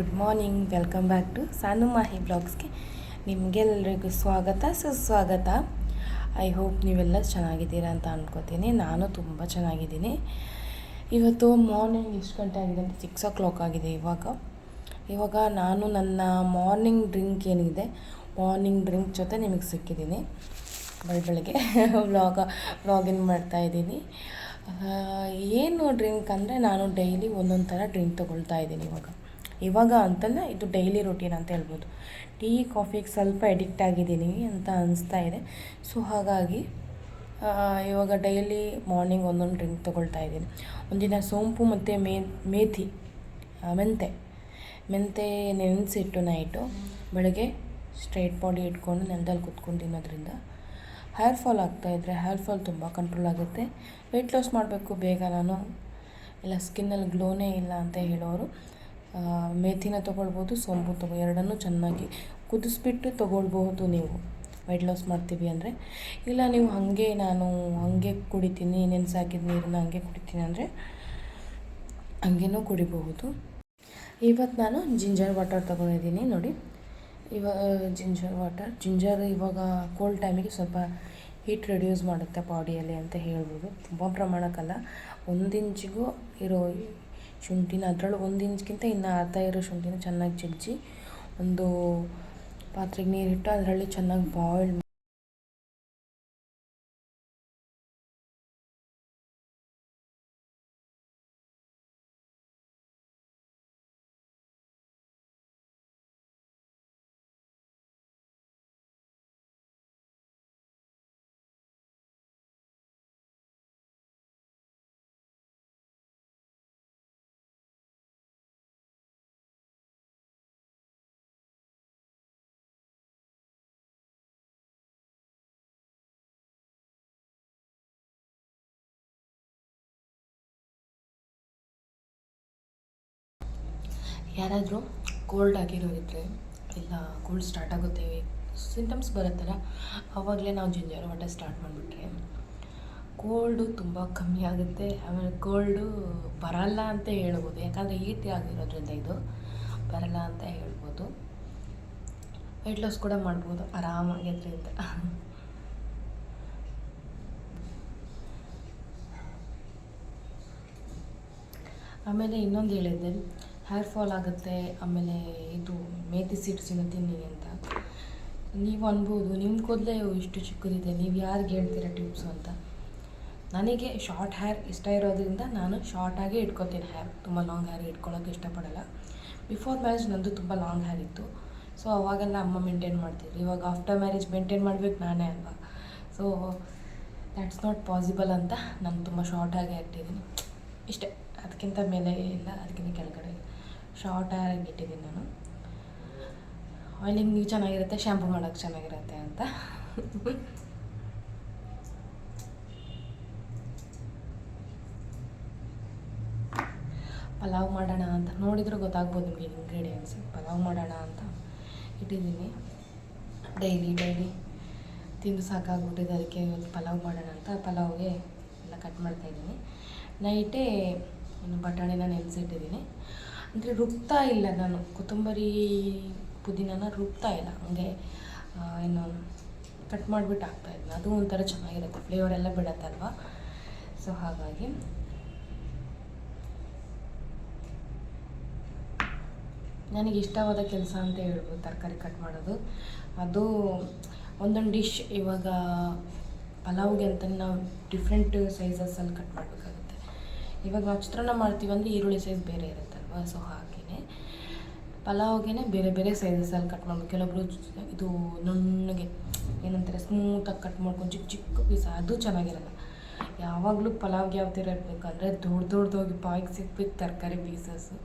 Good morning welcome back to Sanu Mahi ಬ್ಲಾಗ್ಸ್ಗೆ ನಿಮಗೆಲ್ಲರಿಗೂ ಸ್ವಾಗತ, ಸುಸ್ವಾಗತ. ಐ ಹೋಪ್ ನೀವೆಲ್ಲ ಚೆನ್ನಾಗಿದ್ದೀರಾ ಅಂತ ಅಂದ್ಕೋತೀನಿ ನಾನು ತುಂಬ ಚೆನ್ನಾಗಿದ್ದೀನಿ. ಇವತ್ತು ಮಾರ್ನಿಂಗ್ ಎಷ್ಟು ಗಂಟೆ ಆಗಿದೆ ಅಂತ? ಸಿಕ್ಸ್ ಓ ಕ್ಲಾಕ್ ಆಗಿದೆ ಇವಾಗ. ಇವಾಗ ನಾನು ನನ್ನ ಮಾರ್ನಿಂಗ್ ಡ್ರಿಂಕ್ ಏನಿದೆ ಮಾರ್ನಿಂಗ್ ಡ್ರಿಂಕ್ ಜೊತೆ ನಿಮಗೆ ಸಿಕ್ಕಿದ್ದೀನಿ. ಬೆಳಿ ಬೆಳಗ್ಗೆ ವ್ಲಾಗ ವ್ಲಾಗಿನ್ ಮಾಡ್ತಾಯಿದ್ದೀನಿ ಏನು ಡ್ರಿಂಕ್ ಅಂದರೆ ನಾನು ಡೈಲಿ ಒಂದೊಂದು ಥರ ಡ್ರಿಂಕ್ ತೊಗೊಳ್ತಾ ಇದ್ದೀನಿ ಇವಾಗ. ಇವಾಗ ಅಂತಲ್ಲ ಇದು ಡೈಲಿ ರೊಟೀನ್ ಅಂತ ಹೇಳ್ಬೋದು. ಟೀ ಕಾಫಿಗೆ ಸ್ವಲ್ಪ ಎಡಿಕ್ಟ್ ಆಗಿದ್ದೀನಿ ಅಂತ ಅನಿಸ್ತಾ ಇದೆ. ಸೊ ಹಾಗಾಗಿ ಇವಾಗ ಡೈಲಿ ಮಾರ್ನಿಂಗ್ ಒಂದೊಂದು ಡ್ರಿಂಕ್ ತೊಗೊಳ್ತಾ ಇದ್ದೀನಿ. ಒಂದಿನ ಸೋಂಪು ಮತ್ತು ಮೇ, ಮೇಥಿ ಮೆಂತೆ. ಮೆಂತೆ ನೆನೆಸಿಟ್ಟು ನೈಟು ಬೆಳಗ್ಗೆ ಸ್ಟ್ರೈಟ್ ಬಾಡಿ ಇಟ್ಕೊಂಡು ನೆಲದಲ್ಲಿ ಕುತ್ಕೊಂಡು ತಿನ್ನೋದ್ರಿಂದ ಹೇರ್ ಫಾಲ್ ಇದ್ದರೆ ಹೇರ್ ಫಾಲ್ ತುಂಬ ಕಂಟ್ರೋಲ್ ಆಗುತ್ತೆ. ವೆಯ್ಟ್ ಲಾಸ್ ಮಾಡಬೇಕು ಬೇಗ ನಾನು. ಇಲ್ಲ ಸ್ಕಿನ್ನಲ್ಲಿ ಗ್ಲೋನೇ ಇಲ್ಲ ಅಂತ ಹೇಳೋರು. ಮೇಥಿನ ತೊಗೊಳ್ಬೋದು, ಸೋಂಪು ತೊಗೊ, ಎರಡನ್ನೂ ಚೆನ್ನಾಗಿ ಕುದಿಸ್ಬಿಟ್ಟು ತೊಗೊಳ್ಬಹುದು ನೀವು. ವೆಯ್ಟ್ ಲಾಸ್ ಮಾಡ್ತೀವಿ ಅಂದರೆ. ಇಲ್ಲ, ನೀವು ಹಾಗೆ ನಾನು ಹಾಗೆ ಕುಡಿತೀನಿ ನೆನೆಸಾಕಿದ ನೀರನ್ನ ಹಾಗೆ ಕುಡಿತೀನಿ ಅಂದರೆ ಹಂಗೇನೂ ಕುಡಿಬಹುದು. ಇವತ್ತು ನಾನು ಜಿಂಜರ್ ವಾಟರ್ ತೊಗೊಂಡಿದ್ದೀನಿ ನೋಡಿ. ಇವಾಗ ಜಿಂಜರ್ ವಾಟರ್. ಜಿಂಜರ್ ಇವಾಗ ಕೋಲ್ಡ್ ಟೈಮಿಗೆ ಸ್ವಲ್ಪ ಹೀಟ್ ರೆಡ್ಯೂಸ್ ಮಾಡುತ್ತೆ ಬಾಡಿಯಲ್ಲಿ ಅಂತ ಹೇಳ್ಬೋದು. ತುಂಬ ಪ್ರಮಾಣಕ್ಕಲ್ಲ. ಒಂದು ಇಂಚಿಗೂ ಇರೋ ಶುಂಠಿನ ಅದರೊಳಗೆ ಒಂದು ಇಂಚ್ಗಿಂತ ಇನ್ನು ಅರ್ಧ ಇರೋ ಶುಂಠಿನ ಚೆನ್ನಾಗಿ ಜಜ್ಜಿ ಒಂದು ಪಾತ್ರೆಗೆ ನೀರಿಟ್ಟು ಅದರಲ್ಲಿ ಚೆನ್ನಾಗಿ ಬಾಯ್ಲ್ ಯಾರಾದರೂ ಕೋಲ್ಡ್ ಆಗಿರೋರಿದ್ದರೆ ಇಲ್ಲ ಕೋಲ್ಡ್ ಸ್ಟಾರ್ಟ್ ಆಗುತ್ತೆ ಸಿಂಟಮ್ಸ್ ಬರುತ್ತಲ್ಲ ಆವಾಗಲೇ ನಾವು ಜಿಂಜರ್ ವಾಟರ್ ಸ್ಟಾರ್ಟ್ ಮಾಡಿಬಿಟ್ರೆ ಕೋಲ್ಡು ತುಂಬ ಕಮ್ಮಿ ಆಗುತ್ತೆ. ಆಮೇಲೆ ಕೋಲ್ಡು ಬರಲ್ಲ ಅಂತ ಹೇಳ್ಬೋದು. ಯಾಕಂದರೆ ಹೀಟ್ ಆಗಿರೋದ್ರಿಂದ ಇದು ಬರಲ್ಲ ಅಂತ ಹೇಳ್ಬೋದು. ವೆಯ್ಟ್ ಲಾಸ್ ಕೂಡ ಮಾಡ್ಬೋದು. ಆರಾಮಾಗಿ ಅದರಿಂದ ಆಮೇಲೆ ಇನ್ನೊಂದು ಹೇಳಿದ್ದೆ. ಹೇರ್ ಫಾಲ್ ಆಗುತ್ತೆ, ಆಮೇಲೆ ಇದು ಮೇಥಿ ಸೀಡ್ಸಿನ ತಿನ್ನಿ ಅಂತ. ನೀವು ಅನ್ಬೋದು ನಿಮ್ಮ ಕೂದಲೇ ಇಷ್ಟು ಚಿಕ್ಕದಿದೆ, ನೀವು ಯಾರಿಗೆ ಹೇಳ್ತೀರ ಟಿಪ್ಸು ಅಂತ. ನನಗೆ ಶಾರ್ಟ್ ಹೇರ್ ಇಷ್ಟ ಇರೋದ್ರಿಂದ ನಾನು ಶಾರ್ಟಾಗೇ ಇಟ್ಕೊತೀನಿ ಹೇರ್ ತುಂಬ ಲಾಂಗ್ ಹೇರ್ ಇಟ್ಕೊಳ್ಳೋಕೆ ಇಷ್ಟಪಡಲ್ಲ. ಬಿಫೋರ್ ಮ್ಯಾರೇಜ್ ನಂದು ತುಂಬ ಲಾಂಗ್ ಹೇರ್ ಇತ್ತು. ಸೊ ಅವಾಗೆಲ್ಲ ಅಮ್ಮ ಮೇಂಟೈನ್ ಮಾಡ್ತಿದ್ರು. ಇವಾಗ ಆಫ್ಟರ್ ಮ್ಯಾರೇಜ್ ಮೇಂಟೈನ್ ಮಾಡ್ಬೇಕು ನಾನೇ ಅಲ್ವಾ? ಸೊ ದ್ಯಾಟ್ಸ್ ನಾಟ್ ಪಾಸಿಬಲ್ ಅಂತ ನಾನು ತುಂಬ ಶಾರ್ಟಾಗಿ ಹಾಕ್ತಿದ್ದೀನಿ ಇಷ್ಟೇ. ಅದಕ್ಕಿಂತ ಮೇಲೆ ಇಲ್ಲ ಅದಕ್ಕಿಂತ ಕೆಳಗಡೆ. ಶಾರ್ಟ್ ಹೇರಾಗಿ ಇಟ್ಟಿದ್ದೀನಿ ನಾನು. ಆಯಿಲಿಂಗ್ ಚೆನ್ನಾಗಿರುತ್ತೆ ಶ್ಯಾಂಪು ಮಾಡೋಕ್ಕೆ ಚೆನ್ನಾಗಿರುತ್ತೆ ಅಂತ. ಪಲಾವ್ ಮಾಡೋಣ ಅಂತ. ನೋಡಿದ್ರೆ ಗೊತ್ತಾಗ್ಬೋದು ನಿಮಗೆ ಇಂಗ್ರೀಡಿಯೆಂಟ್ಸ್ ಪಲಾವ್ ಮಾಡೋಣ ಅಂತ ಇಟ್ಟಿದ್ದೀನಿ. ಡೈಲಿ ಡೈಲಿ ತಿಂದು ಸಾಕಾಗ್ಬಿಟ್ಟಿದೆ ಅದಕ್ಕೆ ಒಂದು ಪಲಾವ್ ಮಾಡೋಣ ಅಂತ. ಪಲಾವ್ಗೆ ಎಲ್ಲ ಕಟ್ ಮಾಡ್ತಾಯಿದ್ದೀನಿ ನೈಟೇ ಇನ್ನು ಬಟಾಣಿನ ನೆನೆಸಿಟ್ಟಿದ್ದೀನಿ. ಅಂದರೆ ರುಬ್ತಾ ಇಲ್ಲ ನಾನು. ಕೊತ್ತಂಬರಿ ಪುದೀನನ ರುಬ್ತಾ ಇಲ್ಲ. ಹಂಗೆ ಏನು ಕಟ್ ಮಾಡಿಬಿಟ್ಟು ಹಾಕ್ತಾಯಿದ್ದೀನಿ ಅದು ಒಂಥರ ಚೆನ್ನಾಗಿರುತ್ತೆ ಫ್ಲೇವರ್ ಎಲ್ಲ ಬಿಡತ್ತಲ್ವ? ಸೊ ಹಾಗಾಗಿ. ನನಗೆ ಇಷ್ಟವಾದ ಕೆಲಸ ಅಂತ ಹೇಳ್ಬೋದು ತರಕಾರಿ ಕಟ್ ಮಾಡೋದು. ಅದು ಒಂದೊಂದು ಡಿಶ್ ಇವಾಗ ಪಲಾವ್ಗೆ ಅಂತ ನಾವು ಡಿಫ್ರೆಂಟ್ ಸೈಜಸಲ್ಲಿ ಕಟ್ ಮಾಡಬೇಕಾಗುತ್ತೆ. ಇವಾಗ ನಾವು ಚಿತ್ರಾನ್ನ ಮಾಡ್ತೀವಿ ಅಂದರೆ ಈರುಳ್ಳಿ ಸೈಜ್ ಬೇರೆ ಇರುತ್ತಲ್ವ ಸೊ ಹಾಗೆಯೇ ಪಲಾವ್ಗೆ ಬೇರೆ ಬೇರೆ ಸೈಜಸಲ್ಲಿ ಕಟ್ ಮಾಡಬೇಕು ಕೆಲವೊಬ್ರು ಇದು ನುಣ್ಣಗೆ ಏನಂತಾರೆ ಸ್ಮೂತಾಗಿ ಕಟ್ ಮಾಡ್ಕೊಂಡು ಚಿಕ್ಕ ಚಿಕ್ಕ ಪೀಸ ಅದು ಚೆನ್ನಾಗಿರಲ್ಲ. ಯಾವಾಗಲೂ ಪಲಾವ್ಗೆ ಯಾವ ಥರ ಇರಬೇಕಂದ್ರೆ ದೊಡ್ಡ ದೊಡ್ಡದಾಗಿ ಬಾಯಿಗೆ ಸಿಗ್ಬೇಕು ತರಕಾರಿ ಪೀಸಸ್ಸು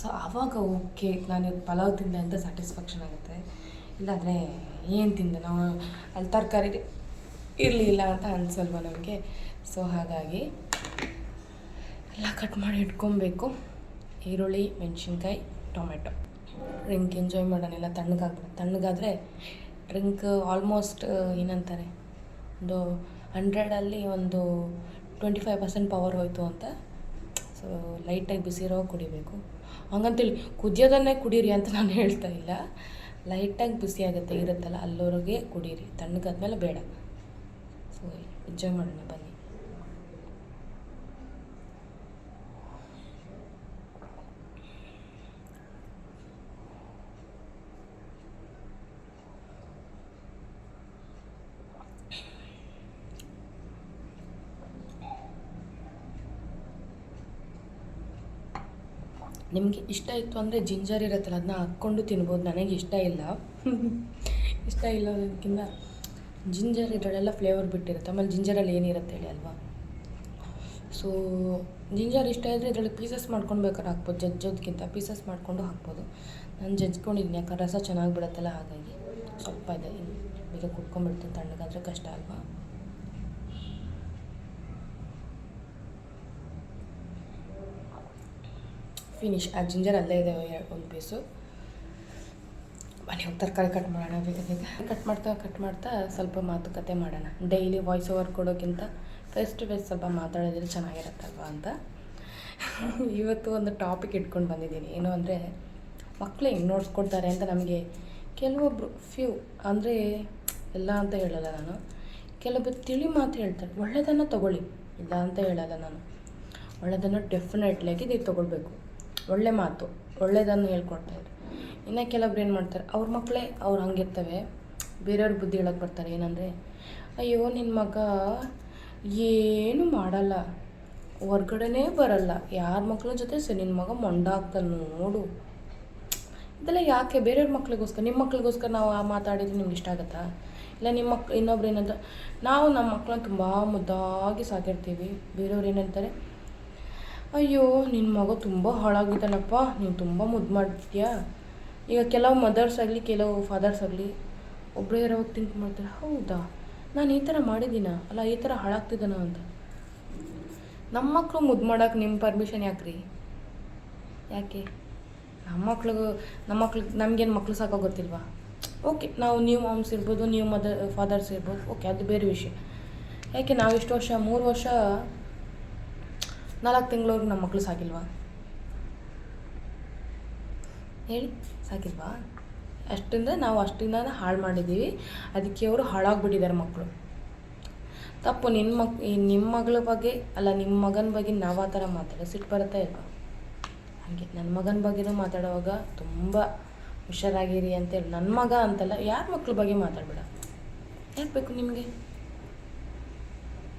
ಸೊ ಆವಾಗ ಓಕೆ ನಾನು ಪಲಾವ್ ತಿಂದೆ ಅಂತ ಸ್ಯಾಟಿಸ್ಫ್ಯಾಕ್ಷನ್ ಆಗುತ್ತೆ. ಇಲ್ಲಾಂದರೆ ಏನು ತಿಂದೆ ನಾವು? ಅಲ್ಲಿ ತರಕಾರಿ ಇರಲಿಲ್ಲ ಅಂತ ಅನಿಸಲ್ವ ನಮಗೆ? ಸೊ ಹಾಗಾಗಿ ಎಲ್ಲ ಕಟ್ ಮಾಡಿ ಇಟ್ಕೊಬೇಕು. ಈರುಳ್ಳಿ, ಮೆಣಸಿನ್ಕಾಯಿ, ಟೊಮೆಟೊ. ಡ್ರಿಂಕ್ ಎಂಜಾಯ್ ಮಾಡೋಣ ತಣ್ಣಗಾಗ್ಬಿಡುತ್ತೆ ತಣ್ಣಗಾದರೆ ಡ್ರಿಂಕ್ ಆಲ್ಮೋಸ್ಟ್ ಏನಂತಾರೆ, ಒಂದು ಹಂಡ್ರೆಡಲ್ಲಿ ಒಂದು ಟ್ವೆಂಟಿ ಫೈವ್ ಪರ್ಸೆಂಟ್ ಪವರ್ ಹೋಯಿತು ಅಂತ ಸೊ ಲೈಟಾಗಿ ಬಿಸಿರೋ ಕುಡಿಬೇಕು. ಹಂಗಂತೇಳಿ, ಕುದಿಯೋದನ್ನೇ ಕುಡೀರಿ ಅಂತ ನಾನು ಹೇಳ್ತಾ ಇಲ್ಲ. ಲೈಟಾಗಿ ಬಿಸಿ ಆಗುತ್ತೆ, ಇರುತ್ತಲ್ಲ, ಅಲ್ಲೋರಿಗೆ ಕುಡೀರಿ. ತಣ್ಣಗಾದ್ಮೇಲೆ ಬೇಡ. ಸೊ ಎಂಜಾಯ್ ಮಾಡೋಣ, ಬನ್ನಿ. ನಿಮಗೆ ಇಷ್ಟ ಇತ್ತು ಅಂದರೆ ಜಿಂಜರ್ ಇರುತ್ತಲ್ಲ ಅದನ್ನ ಹಾಕ್ಕೊಂಡು ತಿನ್ಬೋದು. ನನಗೆ ಇಷ್ಟ ಇಲ್ಲ. ಇಷ್ಟ ಇಲ್ಲದಕ್ಕಿಂತ ಜಿಂಜರ್ ಇದರಲ್ಲೆಲ್ಲ ಫ್ಲೇವರ್ ಬಿಟ್ಟಿರುತ್ತೆ. ಆಮೇಲೆ ಜಿಂಜರಲ್ಲಿ ಏನಿರುತ್ತೆ ಹೇಳಿ ಅಲ್ವಾ? ಸೊ ಜಿಂಜರ್ ಇಷ್ಟ ಇದ್ದರೆ ಇದರಲ್ಲಿ ಪೀಸಸ್ ಮಾಡ್ಕೊಂಡು ಬೇಕಾದ್ರೆ ಹಾಕ್ಬೋದು. ಜಜ್ಜೋದಕ್ಕಿಂತ ಪೀಸಸ್ ಮಾಡಿಕೊಂಡು ಹಾಕ್ಬೋದು. ನಾನು ಜಜ್ಕೊಂಡಿದ್ದೀನಿ, ಯಾಕಂದ್ರೆ ರಸ ಚೆನ್ನಾಗಿ ಬಿಡುತ್ತಲ್ಲ, ಹಾಗಾಗಿ ಸ್ವಲ್ಪ ಇದೆ. ಈಗ ಕುಟ್ಕೊಂಡ್ಬಿಡ್ತೀನಿ, ತಣ್ಣಗಾದರೆ ಕಷ್ಟ ಅಲ್ವಾ? ಫಿನಿಶ್ ಆ ಜಿಂಜರ್ ಅಲ್ಲೇ ಇದೆ ಒಂದು ಪೀಸು ಹೋಗಿ ತರಕಾರಿ ಕಟ್ ಮಾಡೋಣ. ಬೇಗ ಕಟ್ ಮಾಡ್ತಾ ಕಟ್ ಮಾಡ್ತಾ ಸ್ವಲ್ಪ ಮಾತುಕತೆ ಮಾಡೋಣ. ಡೈಲಿ ವಾಯ್ಸ್ ಓವರ್ ಕೊಡೋಕ್ಕಿಂತ ಫೇಸ್ ಟು ಫೇಸ್ ಸ್ವಲ್ಪ ಮಾತಾಡೋದ್ರೆ ಚೆನ್ನಾಗಿರತ್ತಲ್ವ ಅಂತ. ಇವತ್ತು ಒಂದು ಟಾಪಿಕ್ ಇಟ್ಕೊಂಡು ಬಂದಿದ್ದೀನಿ. ಏನು ಅಂದರೆ ಮಕ್ಕಳು ಹೆಂಗೆ ನೋಡ್ಸ್ಕೊಡ್ತಾರೆ ಅಂತ ನಮಗೆ ಕೆಲವೊಬ್ಬರು ಫ್ಯೂ ಅಂದರೆ ಎಲ್ಲ ಅಂತ ಹೇಳಲ್ಲ ನಾನು. ಕೆಲವೊಬ್ಬರು ತಿಳಿ ಮಾತು ಹೇಳ್ತಾರೆ. ಒಳ್ಳೆಯದನ್ನು ತೊಗೊಳ್ಳಿ, ಇಲ್ಲ ಅಂತ ಹೇಳಲ್ಲ ನಾನು. ಒಳ್ಳೆಯದನ್ನು ಡೆಫಿನೆಟ್ಲಿಯಾಗಿ ನೀವು ತೊಗೊಳ್ಬೇಕು. ಒಳ್ಳೆ ಮಾತು, ಒಳ್ಳೆಯದನ್ನು ಹೇಳ್ಕೊಡ್ತಾಯಿದ್ರು ಇನ್ನು ಕೆಲವೊಬ್ರು ಏನು ಮಾಡ್ತಾರೆ, ಅವ್ರ ಮಕ್ಕಳೇ ಅವ್ರು ಹಂಗಿರ್ತವೆ. ಬೇರೆಯವ್ರ ಬುದ್ಧಿ ಹೇಳಕ್ಕೆ ಬರ್ತಾರೆ, ಏನಂದರೆ, ಅಯ್ಯೋ ನಿನ್ನ ಮಗ ಏನು ಮಾಡಲ್ಲ, ಹೊರ್ಗಡೆನೇ ಬರಲ್ಲ. ಯಾರ ಮಕ್ಕಳ ಜೊತೆ ಸರಿ ನಿನ್ನ ಮಗ ಮೊಂಡ ಆಗ್ತಾನೆ ನೋಡು. ಇದೆಲ್ಲ ಯಾಕೆ? ಬೇರೆಯವ್ರ ಮಕ್ಳಿಗೋಸ್ಕರ ನಿಮ್ಮ ಮಕ್ಳಿಗೋಸ್ಕರ ನಾವು ಆ ಮಾತಾಡಿದ್ರೆ ನಿಮ್ಗೆ ಇಷ್ಟ ಆಗುತ್ತಾ? ಇಲ್ಲ ನಿಮ್ಮ ಮಕ್ಳು ಇನ್ನೊಬ್ರು ಏನಂತ ನಾವು ನಮ್ಮ ಮಕ್ಕಳನ್ನ ತುಂಬ ಮುದ್ದಾಗಿ ಸಾಕಿರ್ತೀವಿ. ಬೇರೆಯವ್ರು ಏನಂತಾರೆ ಅಯ್ಯೋ ನಿನ್ನ ಮಗ ತುಂಬ ಹಾಳಾಗಿದ್ದಾನಪ್ಪ. ನೀನು ತುಂಬ ಮುದ್ದು ಮಾಡ್ತೀಯಾ ಈಗ ಕೆಲವು ಮದರ್ಸ್ ಆಗಲಿ, ಕೆಲವು ಫಾದರ್ಸ್ ಆಗಲಿ ಒಬ್ಬರೇ ಇರೋವಾಗ ಥಿಂಕ್ ಮಾಡ್ತಾರೆ, ಹೌದಾ? ನಾನು ಈ ಥರ ಮಾಡಿದ್ದೀನ? ಅಲ್ಲ, ಈ ಥರ ಹಾಳಾಗ್ತಿದ್ದಾನ ಅಂತ. ನಮ್ಮ ಮಕ್ಕಳು ಮುದ್ದು ಮಾಡೋಕೆ ನಿಮ್ಮ ಪರ್ಮಿಷನ್ ಯಾಕ್ರಿ? ಯಾಕೆ? ನಮ್ಮ ಮಕ್ಳಿಗೂ ನಮ್ಮ ಮಕ್ಳಿಗೆ ನಮಗೇನು ಮಕ್ಳು ಸಾಕೋ ಗೊತ್ತಿಲ್ವಾ? ಓಕೆ, ನಾವು ನೀವು ಮಾಮ್ಸ್ ಇರ್ಬೋದು ನೀವು ಮದರ್ ಫಾದರ್ಸ್ ಇರ್ಬೋದು. ಓಕೆ, ಅದು ಬೇರೆ ವಿಷಯ. ಯಾಕೆ ನಾವು ಇಷ್ಟು ವರ್ಷ, ಮೂರು ವರ್ಷ ನಾಲ್ಕು ತಿಂಗಳವ್ರಿಗೆ ನಮ್ಮ ಮಕ್ಕಳು ಸಾಕಿಲ್ವಾ? ಹೇಳಿ, ಸಾಕಿಲ್ವಾ? ಅಷ್ಟಿಂದ ನಾವು ಅಷ್ಟಿಂದ ಹಾಳು ಮಾಡಿದ್ದೀವಿ. ಅದಕ್ಕೆ ಅವರು ಹಾಳಾಗ್ಬಿಟ್ಟಿದ್ದಾರೆ ಮಕ್ಕಳು ತಪ್ಪು ನಿನ್ನ ಮಕ್ ನಿಮ್ಮ ಮಗಳ ಬಗ್ಗೆ ಅಲ್ಲ ನಿಮ್ಮ ಮಗನ ಬಗ್ಗೆ ನಾವು ಆ ಥರ ಮಾತಾಡೋ ಸಿಟ್ಟು ಬರುತ್ತೆ ಇಲ್ವಾ ಹಾಗೆ ನನ್ನ ಮಗನ ಬಗ್ಗೆನೂ ಮಾತಾಡುವಾಗ ತುಂಬ ಹುಷಾರಾಗಿರಿ ಅಂತೇಳಿ ನನ್ನ ಮಗ ಅಂತಲ್ಲ, ಯಾರ ಮಕ್ಳ ಬಗ್ಗೆ ಮಾತಾಡಬೇಡ. ಹೇಳ್ಬೇಕು ಬೇಕು ನಿಮಗೆ?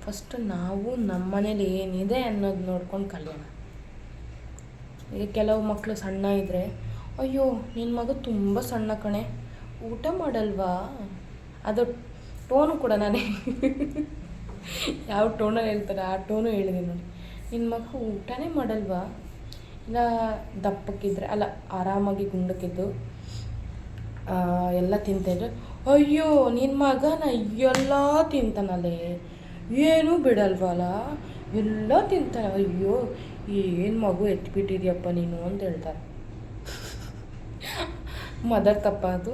ಫಸ್ಟ್ ನಾವು ನಮ್ಮ ಮನೇಲಿ ಏನಿದೆ ಅನ್ನೋದು ನೋಡ್ಕೊಂಡು ಕಲಿಯೋಣ. ಈಗ ಕೆಲವು ಮಕ್ಕಳು ಸಣ್ಣ ಇದ್ದರೆ ಅಯ್ಯೋ ನಿನ್ನ ಮಗ ತುಂಬ ಸಣ್ಣ ಕಣೆ, ಊಟ ಮಾಡಲ್ವಾ? ಅದು ಟೋನು ಕೂಡ ನಾನೇ. ಯಾವ ಟೋನಲ್ಲಿ ಹೇಳ್ತಾರೆ, ಆ ಟೋನು ಹೇಳಿದೆ ನೋಡಿ. ನಿನ್ನ ಮಗ ಊಟನೇ ಮಾಡಲ್ವಾ? ಇಲ್ಲ, ದಪ್ಪಕ್ಕಿದ್ರೆ, ಅಲ್ಲ, ಆರಾಮಾಗಿ ಗುಂಡಕ್ಕಿದ್ದು ಎಲ್ಲ ತಿಂತಾಯಿದ್ರು ಅಯ್ಯೋ ನಿನ್ನ ಮಗನ ಎಲ್ಲ ತಿಂತಾನಲ್ಲೇ? ಏನೂ ಬಿಡಲ್ವಲ್ಲ ಎಲ್ಲ ತಿಂತಾರೆ. ಅಯ್ಯೋ, ಏನು ಮಗು ಎತ್ಬಿಟ್ಟಿದ್ಯಪ್ಪ ನೀನು ಅಂತ ಹೇಳ್ತಾರೆ. ಮದರ್ ತಪ್ಪ ಅದು.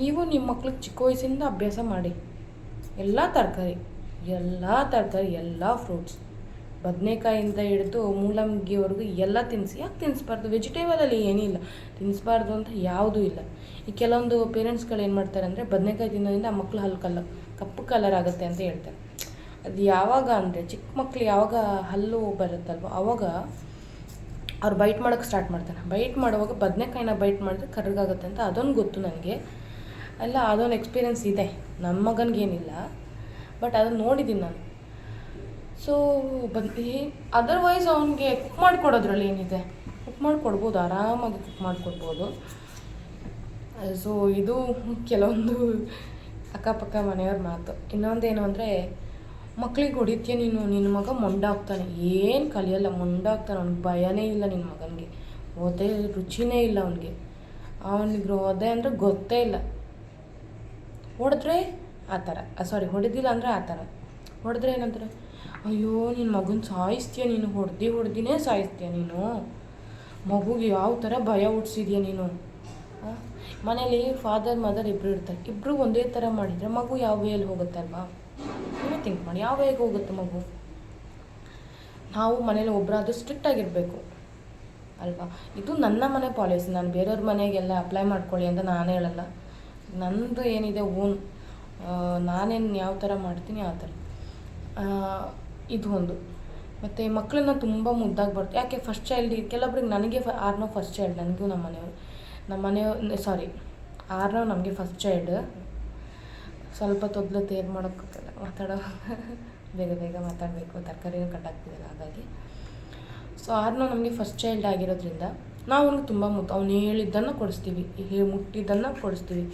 ನೀವು ನಿಮ್ಮ ಮಕ್ಳಿಗೆ ಚಿಕ್ಕ ವಯಸ್ಸಿಂದ ಅಭ್ಯಾಸ ಮಾಡಿ. ಎಲ್ಲ ತರಕಾರಿ ಎಲ್ಲ ತರಕಾರಿ, ಎಲ್ಲ ಫ್ರೂಟ್ಸ್ ಬದನೆಕಾಯಿಂದ ಹಿಡಿದು ಮೂಲಂಗಿವರೆಗೂ ಎಲ್ಲ ತಿನ್ನಿಸಿ ಯಾಕೆ ತಿನ್ನಿಸ್ಬಾರ್ದು ವೆಜಿಟೇಬಲಲ್ಲಿ ಏನಿಲ್ಲ ತಿನ್ನಿಸ್ಬಾರ್ದು ಅಂತ ಯಾವುದೂ ಇಲ್ಲ. ಈ ಕೆಲವೊಂದು ಪೇರೆಂಟ್ಸ್ಗಳು ಏನು ಮಾಡ್ತಾರೆ ಅಂದರೆ, ಬದನೆಕಾಯಿ ತಿನ್ನೋದ್ರಿಂದ ಆ ಮಕ್ಳು ಹಲ್ಲು ಕಪ್ಪು ಕಲರ್ ಆಗುತ್ತೆ ಅಂತ ಹೇಳ್ತಾರೆ. ಅದು ಯಾವಾಗ ಅಂದರೆ ಚಿಕ್ಕ ಮಕ್ಕಳು ಯಾವಾಗ ಹಲ್ಲು ಬರುತ್ತಲ್ವ ಆವಾಗ ಅವ್ರು ಬೈಟ್ ಮಾಡೋಕ್ಕೆ ಸ್ಟಾರ್ಟ್ ಮಾಡ್ತಾನೆ ಬೈಟ್ ಮಾಡುವಾಗ ಬದನೆಕಾಯಿನ ಬೈಟ್ ಮಾಡಿದ್ರೆ ಕರ್ಗಾಗುತ್ತೆ ಅಂತ ಅದೊಂದು ಗೊತ್ತು ನನಗೆ. ಅಲ್ಲ, ಅದೊಂದು ಎಕ್ಸ್ಪೀರಿಯೆನ್ಸ್ ಇದೆ. ನನ್ನ ಮಗನಿಗೇನಿಲ್ಲ ಬಟ್ ಅದನ್ನು ನೋಡಿದ್ದೀನಿ ನಾನು. ಸೊ ಬಂದು ಅದರ್ವೈಸ್ ಅವನಿಗೆ ಕುಕ್ ಮಾಡಿಕೊಡೋದ್ರಲ್ಲಿ ಏನಿದೆ? ಕುಕ್ ಮಾಡಿಕೊಡ್ಬೋದು, ಆರಾಮಾಗಿ ಕುಕ್ ಮಾಡಿಕೊಡ್ಬೋದು. ಸೊ ಇದು ಕೆಲವೊಂದು ಅಕ್ಕಪಕ್ಕ ಮನೆಯವ್ರ ಮಾತು. ಇನ್ನೊಂದೇನು ಅಂದರೆ ಮಕ್ಳಿಗೆ ಹೊಡಿತೀಯ ನೀನು? ನಿನ್ನ ಮಗ ಮೊಂಡಾಗ್ತಾನೆ ಏನು ಕಲಿಯಲ್ಲ. ಮೊಂಡಾಗ್ತಾನೆ ಅವ್ನಿಗೆ ಭಯನೇ ಇಲ್ಲ ನಿನ್ನ ಮಗನಿಗೆ. ಓದೇ ರುಚಿನೇ ಇಲ್ಲ ಅವನಿಗೆ. ಅವನಿಗೆ ಓದೆ ಅಂದರೆ ಗೊತ್ತೇ ಇಲ್ಲ. ಹೊಡೆದ್ರೆ ಆ ಥರ. ಸಾರಿ ಹೊಡೆದಿಲ್ಲ ಅಂದರೆ ಆ ಥರ. ಹೊಡೆದ್ರೆ ಏನಂತಾರೆ? ಅಯ್ಯೋ ನಿನ್ನ ಮಗನ ಸಾಯಿಸ್ತೀಯ ನೀನು? ಹೊಡೆದು ಹೊಡೆದಿನೇ ಸಾಯಿಸ್ತೀಯ ನೀನು? ಮಗುಗೆ ಯಾವ ಥರ ಭಯ ಹುಟ್ಟಿಸಿದೀಯ ನೀನು? ಮನೇಲಿ ಫಾದರ್ ಮದರ್ ಇಬ್ಬರು ಇರ್ತಾರೆ. ಇಬ್ಬರು ಒಂದೇ ಥರ ಮಾಡಿದರೆ ಮಗು ಯಾವ ವೇಯಲ್ಲಿ ಹೋಗುತ್ತಲ್ವಾ? ಥಿಂಕ್ ಮಾಡಿ ಯಾವ ಹೇಗೆ ಹೋಗುತ್ತೆ ಮಗು? ನಾವು ಮನೇಲಿ ಒಬ್ಬರಾದ್ರೂ ಸ್ಟ್ರಿಕ್ಟ್ ಆಗಿರಬೇಕು. ಅಲ್ವಾ? ಇದು ನನ್ನ ಮನೆ ಪಾಲಿಸಿ ನಾನು ಬೇರೆಯವ್ರ ಮನೆಗೆಲ್ಲ ಅಪ್ಲೈ ಮಾಡ್ಕೊಳ್ಳಿ ಅಂತ ನಾನು ಹೇಳಲ್ಲ. ನಂದು ಏನಿದೆ ಓನ್ ನಾನೇನು ಯಾವ ಥರ ಮಾಡ್ತೀನಿ ಆ ಥರ ಇದು ಒಂದು. ಮತ್ತು ಮಕ್ಕಳನ್ನ ತುಂಬ ಮುದ್ದಾಗಿ ಬರ್ತೀವಿ ಯಾಕೆ? ಫಸ್ಟ್ ಚೈಲ್ಡ್ ಕೆಲವೊಬ್ರಿಗೆ ನನಗೆ ಫ ಆರ್ನೋ ಫಸ್ಟ್ ಚೈಲ್ಡ್ ನನಗೂ ನಮ್ಮ ಮನೆಯವರು ನಮ್ಮ ಮನೆಯವ್ರು ಸಾರಿ ಆರ್ನೋ ನಮಗೆ ಫಸ್ಟ್ ಚೈಲ್ಡ್ ಸ್ವಲ್ಪ ತೊದಲು ತೇರು ಮಾಡೋಕ್ಕಾಗಲ್ಲ ಮಾತಾಡೋ ಬೇಗ ಬೇಗ ಮಾತಾಡಬೇಕು, ತರಕಾರಿನೂ ಕಟ್ಟಾಗ್ತಿದೆಯಲ್ಲ ಹಾಗಾಗಿ. ಸೊ ಆರ್ನೋ ನಮಗೆ ಫಸ್ಟ್ ಚೈಲ್ಡ್ ಆಗಿರೋದ್ರಿಂದ ನಾವು ಅವ್ನಿಗೆ ತುಂಬ ಮುತ್ತ ಅವ್ನು ಹೇಳಿದ್ದನ್ನು ಕೊಡಿಸ್ತೀವಿ, ಹೇ ಮುಟ್ಟಿದ್ದನ್ನು ಕೊಡಿಸ್ತೀವಿ.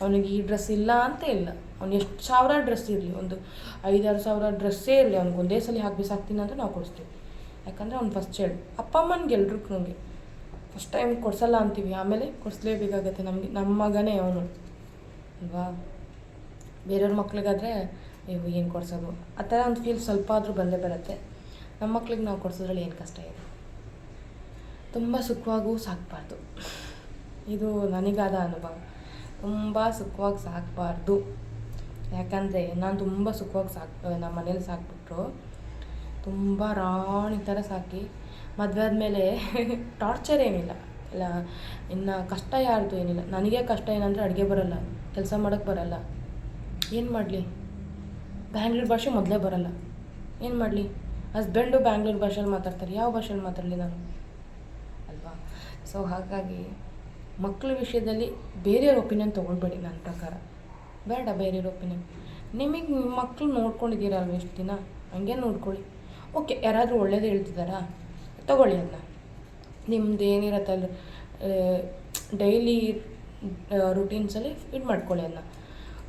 ಅವನಿಗೆ ಈ ಡ್ರೆಸ್ ಇಲ್ಲ ಅಂತ ಇಲ್ಲ. ಅವ್ನು ಎಷ್ಟು ಸಾವಿರ ಡ್ರೆಸ್ ಇರಲಿ, ಒಂದು ಐದಾರು ಸಾವಿರ ಡ್ರೆಸ್ಸೇ ಇರಲಿ, ಅವ್ನಿಗೆ ಒಂದೇ ಸಲ ಹಾಕಿ ಬಿಸಾಕ್ತೀನಿ ಅಂತ ನಾವು ಕೊಡಿಸ್ತೀವಿ. ಯಾಕಂದರೆ ಅವ್ನು ಫಸ್ಟ್ ಚೈಲ್ಡ್ ಅಪ್ಪ, ಅಮ್ಮನಿಗೆ ಎಲ್ರಿಗೂ ನಮಗೆ ಫಸ್ಟ್ ಟೈಮ್ ಕೊಡಿಸಲ್ಲ ಅಂತೀವಿ, ಆಮೇಲೆ ಕೊಡಿಸ್ಲೇಬೇಕಾಗತ್ತೆ ನಮಗೆ, ನಮ್ಮ ಮಗನೇ ಅವನು. ಅಲ್ವಾ? ಬೇರೆಯವ್ರ ಮಕ್ಳಿಗಾದರೆ ನೀವು ಏನು ಕೊಡಿಸೋದು? ಆ ಥರ ಒಂದು ಫೀಲ್ ಸ್ವಲ್ಪ ಆದರೂ ಬಂದೇ ಬರುತ್ತೆ. ನಮ್ಮ ಮಕ್ಳಿಗೆ ನಾವು ಕೊಡಿಸೋದ್ರಲ್ಲಿ ಏನು ಕಷ್ಟ ಇದೆ? ತುಂಬ ಸುಖವಾಗೂ ಸಾಕಬಾರ್ದು. ಇದು ನನಗಾದ ಅನುಭವ. ತುಂಬ ಸುಖವಾಗಿ ಸಾಕಬಾರ್ದು. ಯಾಕಂದರೆ ನಾನು ತುಂಬ ಸುಖವಾಗಿ ಸಾಕು ನಮ್ಮ ಮನೇಲಿ ಸಾಕ್ಬಿಟ್ರು. ತುಂಬ ರಾಣಿ ಥರ ಸಾಕಿ. ಮದುವೆ ಆದಮೇಲೆ ಟಾರ್ಚರ್ ಏನಿಲ್ಲ. ಇಲ್ಲ, ಇನ್ನು ಕಷ್ಟ ಯಾರ್ದು ಏನಿಲ್ಲ. ನನಗೆ ಕಷ್ಟ ಏನಂದರೆ ಅಡುಗೆ ಬರೋಲ್ಲ. ಕೆಲಸ ಮಾಡೋಕ್ಕೆ ಬರೋಲ್ಲ. ಏನು ಮಾಡಲಿ? ಬ್ಯಾಂಗ್ಳೂರು ಭಾಷೆ ಮೊದಲೇ ಬರಲ್ಲ. ಏನು ಮಾಡಲಿ? ಹಸ್ಬೆಂಡು ಬ್ಯಾಂಗ್ಳೂರು ಭಾಷೆಯಲ್ಲಿ ಮಾತಾಡ್ತಾರೆ. ಯಾವ ಭಾಷೆಯಲ್ಲಿ ಮಾತಾಡಲಿ ನಾನು? ಅಲ್ವಾ? ಸೊ ಹಾಗಾಗಿ ಮಕ್ಕಳ ವಿಷಯದಲ್ಲಿ ಬೇರೆಯವ್ರ ಒಪಿನಿಯನ್ ತೊಗೊಳ್ಬೇಡಿ ನನ್ನ ಪ್ರಕಾರ. ಬೇಡ ಬೇರೆಯವ್ರ ಒಪಿನಿಯನ್ ನಿಮಗೆ ಮಕ್ಕಳು ನೋಡ್ಕೊಂಡಿದ್ದೀರಲ್ವ ಎಷ್ಟು ದಿನ? ಹಂಗೆ ನೋಡ್ಕೊಳ್ಳಿ. ಓಕೆ, ಯಾರಾದರೂ ಒಳ್ಳೇದು ಹೇಳ್ತಿದ್ದಾರಾ ತೊಗೊಳ್ಳಿ ಅದನ್ನ ನಿಮ್ದು ಏನಿರತ್ತಲ್ಲ ಡೈಲಿ ರುಟೀನ್ಸಲ್ಲಿ ಇದು ಮಾಡ್ಕೊಳ್ಳಿ ಅದನ್ನ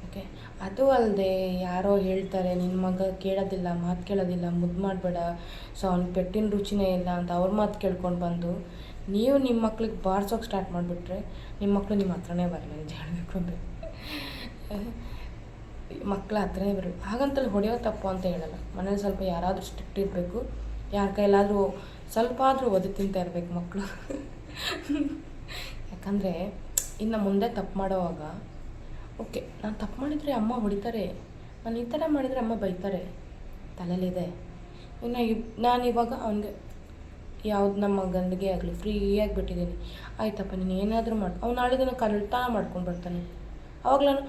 ಓಕೆ ಅದು ಅಲ್ಲದೆ ಯಾರೋ ಹೇಳ್ತಾರೆ ನಿನ್ನ ಮಗ ಕೇಳೋದಿಲ್ಲ, ಮಾತು ಕೇಳೋದಿಲ್ಲ, ಮುದ್ದು ಮಾಡಬೇಡ, ಸೊ ಅವ್ನಿಗೆ ಪೆಟ್ಟಿನ ರುಚಿನೇ ಇಲ್ಲ ಅಂತ ಅವ್ರ ಮಾತು ಕೇಳ್ಕೊಂಡು ಬಂದು, ನೀವು ನಿಮ್ಮ ಮಕ್ಳಿಗೆ ಬಾರ್ಸೋಕೆ ಸ್ಟಾರ್ಟ್ ಮಾಡಿಬಿಟ್ರೆ ನಿಮ್ಮ ಮಕ್ಕಳು ನಿಮ್ಮ ಹತ್ರನೇ ಬರಲ್ಲ ನಿಜ ಹೇಳಬೇಕು ಅಂದರೆ. ಮಕ್ಕಳ ಹತ್ರನೇ ಬರಲ್ಲ ಹಾಗಂತಲ್ಲಿ ಹೊಡೆಯೋ ತಪ್ಪು ಅಂತ ಹೇಳಲ್ಲ. ಮನೇಲಿ ಸ್ವಲ್ಪ ಯಾರಾದರೂ ಸ್ಟ್ರಿಕ್ಟ್ ಇರಬೇಕು. ಯಾರ ಕೈಲಾದರೂ ಸ್ವಲ್ಪ ಆದರೂ ಒದೆ ತಿಂತಾ ಇರಬೇಕು ಮಕ್ಕಳು ಯಾಕಂದರೆ ಇನ್ನು ಮುಂದೆ ತಪ್ಪು ಮಾಡೋವಾಗ ಓಕೆ, ನಾನು ತಪ್ಪು ಮಾಡಿದರೆ ಅಮ್ಮ ಹೊಡಿತಾರೆ. ನಾನು ಈ ಥರ ಮಾಡಿದರೆ ಅಮ್ಮ ಬೈತಾರೆ. ತಲೆಯಲ್ಲಿದೆ ಇನ್ನು ನಾನು ಇವಾಗ ಅವನಿಗೆ ಯಾವ್ದು ನಮ್ಮ ಗಂಡಿಗೆ ಆಗಲಿ ಫ್ರೀಯಾಗಿ ಬಿಟ್ಟಿದ್ದೀನಿ ಆಯ್ತಪ್ಪ, ನೀನು ಏನಾದರೂ ಮಾಡಿ, ಅವ್ನು ನಾಳೆ ದಿನ ಕಳ್ತನ ಮಾಡ್ಕೊಂಡು ಬರ್ತಾನೆ. ಅವಾಗ ನಾನು,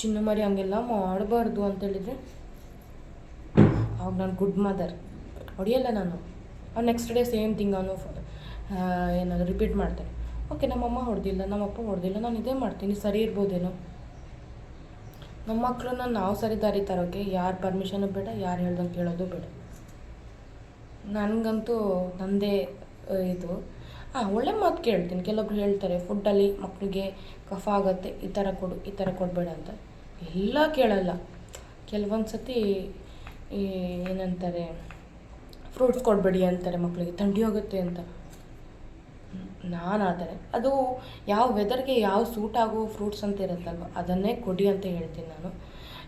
ಚಿನ್ನ ಮರಿ ಹಂಗೆಲ್ಲ ಮಾಡಬಾರ್ದು ಅಂತೇಳಿದರೆ, ಅವಾಗ ನಾನು ಗುಡ್ ಮದರ್. ಹೊಡಿಯಲ್ಲ ನಾನು. ಅವ್ನು ನೆಕ್ಸ್ಟ್ ಡೇ ಸೇಮ್ ಥಿಂಗ್ ಅವನು ಏನಾದರೂ ರಿಪೀಟ್ ಮಾಡ್ತಾನೆ. ಓಕೆ, ನಮ್ಮಮ್ಮ ಹೊಡೆದಿಲ್ಲ, ನಮ್ಮಪ್ಪ ಹೊಡೆದಿಲ್ಲ, ನಾನು ಇದೇ ಮಾಡ್ತೀನಿ, ಸರಿ ಇರ್ಬೋದೇನೋ. ನಮ್ಮ ಮಕ್ಕಳನ್ನ ನಾವು ಸರಿ ದಾರಿ ತರೋಕ್ಕೆ ಯಾರ ಪರ್ಮಿಷನು ಬೇಡ, ಯಾರು ಹೇಳ್ದಂಗೆ ಕೇಳೋದು ಬೇಡ. ನನಗಂತೂ ನನ್ನದೇ ಇದು. ಹಾಂ ಒಳ್ಳೆ ಮಾತು ಕೇಳ್ತೀನಿ. ಕೆಲವೊಬ್ರು ಹೇಳ್ತಾರೆ, ಫುಡ್ಡಲ್ಲಿ ಮಕ್ಕಳಿಗೆ ಕಫ ಆಗುತ್ತೆ, ಈ ಥರ ಕೊಡು, ಈ ಥರ ಕೊಡಬೇಡ ಅಂತ. ಎಲ್ಲ ಕೇಳಲ್ಲ. ಕೆಲವೊಂದು ಸತಿ ಏನಂತಾರೆ, ಫ್ರೂಟ್ಸ್ ಕೊಡಬೇಡಿ ಅಂತಾರೆ ಮಕ್ಕಳಿಗೆ ಥಂಡಿ ಹೋಗುತ್ತೆ ಅಂತ. ನಾನು ಆ ಥರ ಅದು ಯಾವ ವೆದರ್ಗೆ ಯಾವ ಸೂಟ್ ಆಗೋ ಫ್ರೂಟ್ಸ್ ಅಂತ ಇರುತ್ತಲ್ವ, ಅದನ್ನೇ ಕೊಡಿ ಅಂತ ಹೇಳ್ತೀನಿ ನಾನು.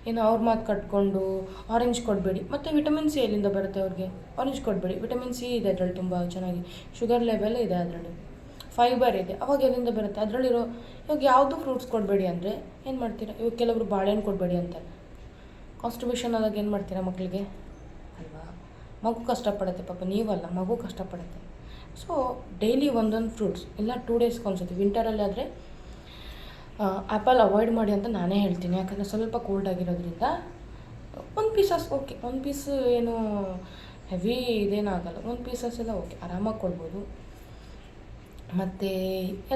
ಏನು ಅವ್ರ ಮಾತು ಕಟ್ಕೊಂಡು ಆರೆಂಜ್ ಕೊಡಬೇಡಿ. ಮತ್ತು ವಿಟಮಿನ್ ಸಿ ಎಲ್ಲಿಂದ ಬರುತ್ತೆ ಅವ್ರಿಗೆ? ಆರೆಂಜ್ ಕೊಡಬೇಡಿ. ವಿಟಮಿನ್ ಸಿ ಇದೆ ಅದರಲ್ಲಿ ತುಂಬ ಚೆನ್ನಾಗಿ. ಶುಗರ್ ಲೆವೆಲ್ ಇದೆ ಅದರಲ್ಲಿ. ಫೈಬರ್ ಇದೆ. ಅವಾಗ ಎಲ್ಲಿಂದ ಬರುತ್ತೆ? ಅದರಲ್ಲಿರೋ ಇವಾಗ ಯಾವುದು ಫ್ರೂಟ್ಸ್ ಕೊಡಬೇಡಿ ಅಂದರೆ ಏನು ಮಾಡ್ತೀರಾ? ಇವಾಗ ಕೆಲವರು ಬಾಳೆಹಣ್ಣು ಕೊಡಬೇಡಿ ಅಂತಾರೆ. ಕಾನ್ಸ್ಟಿಬ್ಯೂಷನ್ ಆದಾಗ ಏನು ಮಾಡ್ತೀರಾ ಮಕ್ಕಳಿಗೆ ಅಲ್ವಾ? ಮಗು ಕಷ್ಟಪಡುತ್ತೆ ಪಾಪ, ನೀವಲ್ಲ, ಮಗು ಕಷ್ಟಪಡುತ್ತೆ. ಸೊ ಡೈಲಿ ಒಂದೊಂದು ಫ್ರೂಟ್ಸ್ ಇಲ್ಲ ಟೂ ಡೇಸ್ಗೆ ಒಂದ್ಸತಿ. ವಿಂಟರಲ್ಲಾದರೆ ಆ್ಯಪಲ್ ಅವಾಯ್ಡ್ ಮಾಡಿ ಅಂತ ನಾನೇ ಹೇಳ್ತೀನಿ. ಯಾಕಂದರೆ ಸ್ವಲ್ಪ ಕೋಲ್ಡ್ ಆಗಿರೋದ್ರಿಂದ, ಒಂದು ಪೀಸಸ್ ಓಕೆ ಒಂದು ಪೀಸ್ ಏನು ಹೆವಿ ಇದೇನಾಗಲ್ಲ ಒಂದು ಪೀಸಸ್ ಎಲ್ಲ ಓಕೆ ಆರಾಮಾಗಿ ಕೊಡ್ಬೋದು. ಮತ್ತು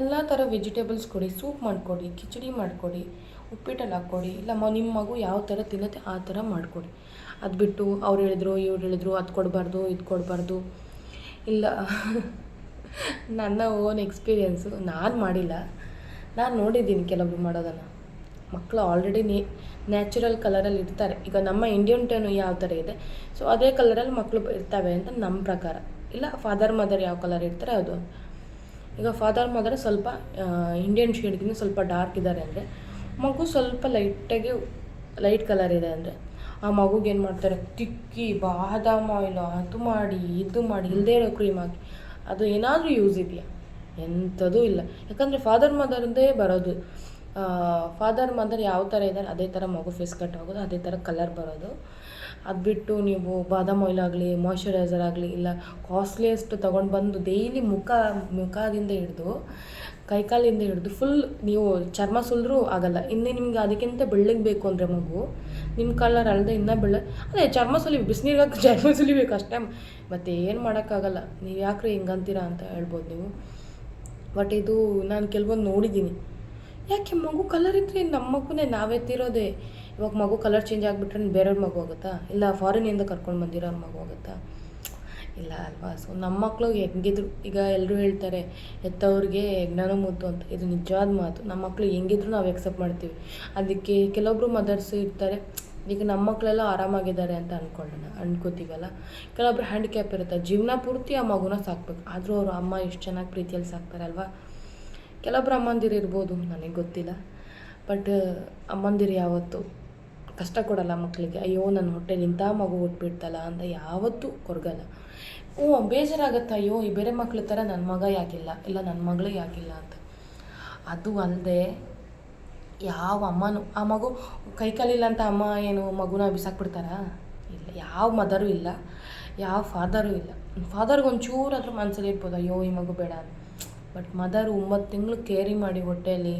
ಎಲ್ಲ ಥರ ವೆಜಿಟೇಬಲ್ಸ್ ಕೊಡಿ ಸೂಪ್ ಮಾಡಿಕೊಡಿ, ಕಿಚಡಿ ಮಾಡಿಕೊಡಿ, ಉಪ್ಪಿಟ್ಟಲ್ಲಿ ಹಾಕ್ಕೊಡಿ. ಇಲ್ಲ ನಿಮ್ಮ ಮಗು ಯಾವ ಥರ ತಿನ್ನತ್ತೆ ಆ ಥರ ಮಾಡಿಕೊಡಿ. ಅದು ಬಿಟ್ಟು ಅವ್ರು ಹೇಳಿದ್ರು, ಇವ್ರು ಹೇಳಿದ್ರು, ಅದು ಕೊಡಬಾರ್ದು, ಇದು ಕೊಡಬಾರ್ದು. ಇಲ್ಲ. ನನ್ನ ಓನ್ ಎಕ್ಸ್ಪೀರಿಯೆನ್ಸು ನಾನು ಮಾಡಿಲ್ಲ. ನಾನು ನೋಡಿದ್ದೀನಿ ಕೆಲವೊಬ್ರು ಮಾಡೋದನ್ನು. ಮಕ್ಕಳು ಆಲ್ರೆಡಿ ನೇ ನ್ಯಾಚುರಲ್ ಕಲರಲ್ಲಿ ಇರ್ತಾರೆ. ಈಗ ನಮ್ಮ ಇಂಡಿಯನ್ ಟೈನು ಯಾವ ಥರ ಇದೆ? ಸೊ ಅದೇ ಕಲರಲ್ಲಿ ಮಕ್ಕಳು ಇರ್ತವೆ ಅಂತ ನಮ್ಮ ಪ್ರಕಾರ. ಇಲ್ಲ ಫಾದರ್ ಮದರ್ ಯಾವ ಕಲರ್ ಇರ್ತಾರೆ ಅದು. ಈಗ ಫಾದರ್ ಮದರ್ ಸ್ವಲ್ಪ ಇಂಡಿಯನ್ ಶೇಡ್ಗಿಂತ ಸ್ವಲ್ಪ ಡಾರ್ಕ್ ಇದ್ದಾರೆ ಅಂದರೆ, ಮಗು ಸ್ವಲ್ಪ ಲೈಟಾಗಿ ಲೈಟ್ ಕಲರ್ ಇದೆ ಅಂದರೆ ಆ ಮಗುಗೆ ಏನು ಮಾಡ್ತಾರೆ? ತಿಕ್ಕಿ, ಬಾದಾಮ್ ಆಯಿಲು ಅದು ಮಾಡಿ, ಇದು ಮಾಡಿ ಇಲ್ಲದೇ ಇರೋ ಕ್ರೀಮ್ ಹಾಕಿ. ಅದು ಏನಾದರೂ ಯೂಸ್ ಇದೆಯಾ? ಎಂಥದೂ ಇಲ್ಲ. ಯಾಕಂದರೆ ಫಾದರ್ ಮದರ್ದೇ ಬರೋದು. ಫಾದರ್ ಮದರ್ ಯಾವ ಥರ ಇದ್ದಾರೆ, ಅದೇ ಥರ ಮಗು ಫೇಸ್ ಕಟ್ ಆಗೋದು, ಅದೇ ಥರ ಕಲರ್ ಬರೋದು. ಅದು ಬಿಟ್ಟು ನೀವು ಬಾದಾಮ್ ಆಯಿಲ್ ಆಗಲಿ ಮಾಯ್ಶ್ಚರೈಸರ್ ಆಗಲಿ, ಇಲ್ಲ ಕಾಸ್ಟ್ಲಿಯೆಸ್ಟ್ ತೊಗೊಂಡು ಬಂದು ಡೈಲಿ ಮುಖ, ಮುಖದಿಂದ ಹಿಡಿದು ಕೈಕಾಲಿಂದ ಹಿಡಿದು ಫುಲ್ ನೀವು ಚರ್ಮ ಸುಲಿದ್ರೂ ಆಗಲ್ಲ. ಇನ್ನೇ ನಿಮ್ಗೆ ಅದಕ್ಕಿಂತ ಬೆಳ್ಳಗೆ ಬೇಕು ಅಂದರೆ ಮಗು ನಿಮ್ಮ ಕಲರ್ ಅಲ್ಲದೆ ಇನ್ನೂ ಬೆಳ್ಳ, ಅದೇ ಚರ್ಮ ಸುಲಿ ಬಿಸಿನೀರಿಗೆ ಚರ್ಮ ಸುಲಿಬೇಕು ಅಷ್ಟೇ. ಮತ್ತು ಏನು ಮಾಡೋಕ್ಕಾಗಲ್ಲ. ನೀವು ಯಾಕ್ರಿ ಹಿಂಗಂತೀರಾ ಅಂತ ಹೇಳ್ಬೋದು ನೀವು. ಬಟ್ ಇದು ನಾನು ಕೆಲವೊಂದು ನೋಡಿದ್ದೀನಿ. ಯಾಕೆ ಮಗು ಕಲರ್ ಇದ್ರೆ ನಮ್ಮ ಮಗುನೇ ನಾವೇ ತಿರೋದೆ? ಇವಾಗ ಮಗು ಕಲರ್ ಚೇಂಜ್ ಆಗಿಬಿಟ್ರೆ ಬೇರೆಯವ್ರ ಮಗು ಆಗುತ್ತಾ? ಇಲ್ಲ ಫಾರಿನಿಂದ ಕರ್ಕೊಂಡು ಬಂದಿರೋ ಮಗು ಆಗುತ್ತಾ? ಇಲ್ಲ ಅಲ್ವಾ? ಸೊ ನಮ್ಮ ಮಕ್ಕಳು ಹೆಂಗಿದ್ರು, ಈಗ ಎಲ್ಲರೂ ಹೇಳ್ತಾರೆ ಎತ್ತವ್ರಿಗೆ ಯಜ್ಞಾನ ಮುದ್ದು ಅಂತ. ಇದು ನಿಜವಾದ ಮಾತು. ನಮ್ಮ ಮಕ್ಕಳು ಹೆಂಗಿದ್ರು ನಾವು ಎಕ್ಸೆಪ್ಟ್ ಮಾಡ್ತೀವಿ. ಅದಕ್ಕೆ ಕೆಲವೊಬ್ರು ಮದರ್ಸ್ ಇರ್ತಾರೆ, ಈಗ ನಮ್ಮ ಮಕ್ಕಳೆಲ್ಲ ಆರಾಮಾಗಿದ್ದಾರೆ ಅಂತ ಅಂದ್ಕೊಳ್ಳೋಣ ಅನ್ಕೋತೀವಲ್ಲ? ಕೆಲವೊಬ್ರು ಹ್ಯಾಂಡಿಕ್ಯಾಪ್ ಇರುತ್ತೆ. ಜೀವನ ಪೂರ್ತಿ ಆ ಮಗುನ ಸಾಕ್ಬೇಕು. ಆದರೂ ಅವರು ಅಮ್ಮ ಎಷ್ಟು ಚೆನ್ನಾಗಿ ಪ್ರೀತಿಯಲ್ಲಿ ಸಾಕ್ತಾರಲ್ವಾ? ಕೆಲವೊಬ್ರು ಅಮ್ಮಂದಿರು ಇರ್ಬೋದು ನನಗೆ ಗೊತ್ತಿಲ್ಲ. ಬಟ್ ಅಮ್ಮಂದಿರು ಯಾವತ್ತು ಕಷ್ಟ ಕೊಡಲ್ಲ ಮಕ್ಕಳಿಗೆ, ಅಯ್ಯೋ, ನನ್ನ ಹೊಟ್ಟೆಲಿ ಇಂಥ ಮಗು ಹುಟ್ಬಿಡ್ತಲ್ಲ ಅಂತ ಯಾವತ್ತೂ ಕೊರಗಲ್ಲ. ಹ್ಞೂ, ಬೇಜಾರಾಗತ್ತೆ, ಅಯ್ಯೋ, ಈ ಬೇರೆ ಮಕ್ಳ ಥರ ನನ್ನ ಮಗ ಯಾಕಿಲ್ಲ, ಇಲ್ಲ ನನ್ನ ಮಗಳು ಯಾಕಿಲ್ಲ ಅಂತ. ಅದು ಅಲ್ಲದೆ ಯಾವ ಅಮ್ಮನೂ, ಆ ಮಗು ಕೈ ಕಾಲಿಲ್ಲ ಅಂತ ಅಮ್ಮ ಏನು ಮಗುನ ಬಿಸಾಕ್ಬಿಡ್ತಾರಾ? ಇಲ್ಲ, ಯಾವ ಮದರು ಇಲ್ಲ, ಯಾವ ಫಾದರು ಇಲ್ಲ. ಫಾದರ್ಗೆ ಒಂಚೂರು ಅದ್ರ ಮನಸ್ಸಲ್ಲಿ ಇರ್ಬೋದು, ಅಯ್ಯೋ, ಈ ಮಗು ಬೇಡ ಅಂತ. ಬಟ್ ಮದರು ಒಂಬತ್ತು ತಿಂಗಳು ಕೇರಿ ಮಾಡಿ ಹೊಟ್ಟೆಯಲ್ಲಿ